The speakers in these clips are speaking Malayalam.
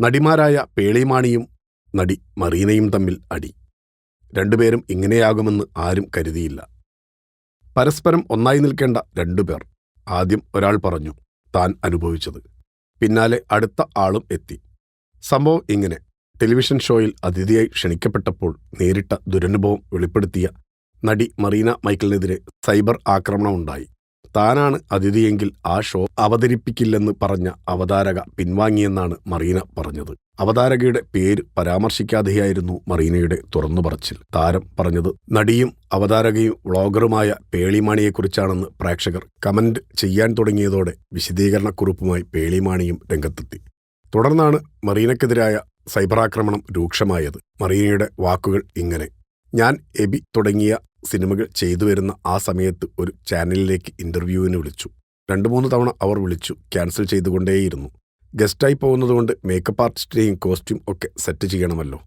നടിമാരായ പേളിമാണിയും നടി മറീനയും തമ്മിൽ അടി. രണ്ടുപേരും ഇങ്ങനെയാകുമെന്ന് ആരും കരുതിയില്ല. പരസ്പരം ഒന്നായി നിൽക്കേണ്ട രണ്ടുപേർ ആദ്യം ഒരാൾ പറഞ്ഞു താൻ അനുഭവിച്ചത്. പിന്നാലെ അടുത്ത ആളും എത്തി. സംഭവം ഇങ്ങനെ. ടെലിവിഷൻ ഷോയിൽ അതിഥിയായി ക്ഷണിക്കപ്പെട്ടപ്പോൾ നേരിട്ട ദുരനുഭവം വെളിപ്പെടുത്തിയ നടി മറീന മൈക്കിളിനെതിരെ സൈബർ ആക്രമണമുണ്ടായി താനാണ് അതിഥിയെങ്കിൽ ആ ഷോ അവതരിപ്പിക്കില്ലെന്ന് പറഞ്ഞ അവതാരക പിൻവാങ്ങിയെന്നാണ് മറീന പറഞ്ഞത്. അവതാരകയുടെ പേര് പരാമർശിക്കാതെയായിരുന്നു മറീനയുടെ തുറന്നു പറച്ചിൽ താരം പറഞ്ഞത് നടിയും അവതാരകയും വ്ളോഗറുമായ പേളിമാണിയെക്കുറിച്ചാണെന്ന് പ്രേക്ഷകർ കമന്റ് ചെയ്യാൻ തുടങ്ങിയതോടെ വിശദീകരണക്കുറിപ്പുമായി പേളിമാണിയും രംഗത്തെത്തി. തുടർന്നാണ് സൈബർ സൈബറാക്രമണം രൂക്ഷമായത്. മറീനയുടെ വാക്കുകൾ ഇങ്ങനെ ഞാൻ എബി തുടങ്ങിയ സിനിമകൾ ചെയ്തു വരുന്ന ആ സമയത്ത് ഒരു ചാനലിലേക്ക് ഇന്റർവ്യൂവിന് വിളിച്ചു. രണ്ടു മൂന്ന് തവണ അവർ വിളിച്ചു ക്യാൻസൽ ചെയ്തുകൊണ്ടേയിരുന്നു. ഗസ്റ്റായി പോകുന്നതുകൊണ്ട് മേക്കപ്പ് ആർട്ടിസ്റ്റിനെയും കോസ്റ്റ്യൂം ഒക്കെ സെറ്റ് ചെയ്യണമല്ലോ.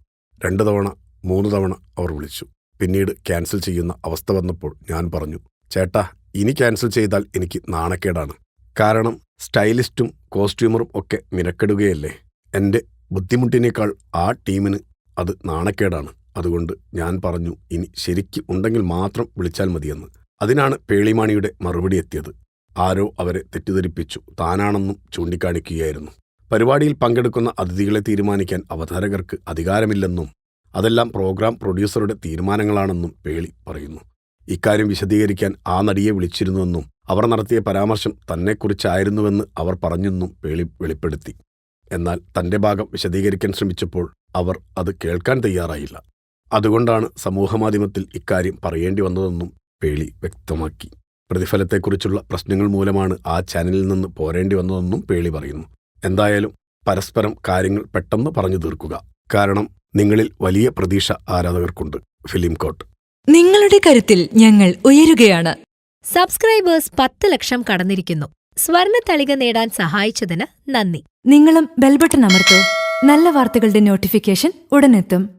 രണ്ട് തവണ മൂന്ന് തവണ അവർ വിളിച്ചു. പിന്നീട് ക്യാൻസൽ ചെയ്യുന്ന അവസ്ഥ വന്നപ്പോൾ ഞാൻ പറഞ്ഞു ചേട്ടാ ഇനി ക്യാൻസൽ ചെയ്താൽ എനിക്ക് നാണക്കേടാണ്. കാരണം സ്റ്റൈലിസ്റ്റും കോസ്റ്റ്യൂമറും ഒക്കെ മിനക്കെടുകയല്ലേ. എന്റെ ബുദ്ധിമുട്ടിനേക്കാൾ ആ ടീമിന് അത് നാണക്കേടാണ്. അതുകൊണ്ട് ഞാൻ പറഞ്ഞു ഇനി ശരിക്ക് ഉണ്ടെങ്കിൽ മാത്രം വിളിച്ചാൽ മതിയെന്ന്. അതിനാണ് പേളിമാണിയുടെ മറുപടി എത്തിയത്. ആരോ അവരെ തെറ്റിദ്ധരിപ്പിച്ചു. താനാണെന്നും ചൂണ്ടിക്കാണിക്കുകയായിരുന്നു. പരിപാടിയിൽ പങ്കെടുക്കുന്ന അതിഥികളെ തീരുമാനിക്കാൻ അവതാരകർക്ക് അധികാരമില്ലെന്നും അതെല്ലാം പ്രോഗ്രാം പ്രൊഡ്യൂസറുടെ തീരുമാനങ്ങളാണെന്നും പേളി പറയുന്നു. ഇക്കാര്യം വിശദീകരിക്കാൻ ആ നടിയെ വിളിച്ചിരുന്നുവെന്നും അവർ നടത്തിയ പരാമർശം തന്നെക്കുറിച്ചായിരുന്നുവെന്ന് അവർ പറഞ്ഞെന്നും പേളി വെളിപ്പെടുത്തി. എന്നാൽ തന്റെ ഭാഗം വിശദീകരിക്കാൻ ശ്രമിച്ചപ്പോൾ അവർ അത് കേൾക്കാൻ തയ്യാറായില്ല. അതുകൊണ്ടാണ് സമൂഹമാധ്യമത്തിൽ ഇക്കാര്യം പറയേണ്ടി വന്നതെന്നും പേളി വ്യക്തമാക്കി. പ്രതിഫലത്തെക്കുറിച്ചുള്ള പ്രശ്നങ്ങൾ മൂലമാണ് ആ ചാനലിൽ നിന്ന് പോരേണ്ടി വന്നതെന്നും പേളി പറയുന്നു. എന്തായാലും പരസ്പരം കാര്യങ്ങൾ പെട്ടെന്ന് പറഞ്ഞു തീർക്കുക. കാരണം നിങ്ങളിൽ വലിയ പ്രതീക്ഷ ആരാധകർക്കുണ്ട്. ഫിലിം കോട്ട് നിങ്ങളുടെ കരുത്തിൽ ഞങ്ങൾ ഉയരുകയാണ്. സബ്സ്ക്രൈബേഴ്സ് പത്ത് ലക്ഷം കടന്നിരിക്കുന്നു. സ്വർണ തളിക നേടാൻ സഹായിച്ചതിന് നന്ദി. നിങ്ങളും ബെൽബട്ടൺ അമർത്തോ. നല്ല വാർത്തകളുടെ നോട്ടിഫിക്കേഷൻ ഉടനെത്തും.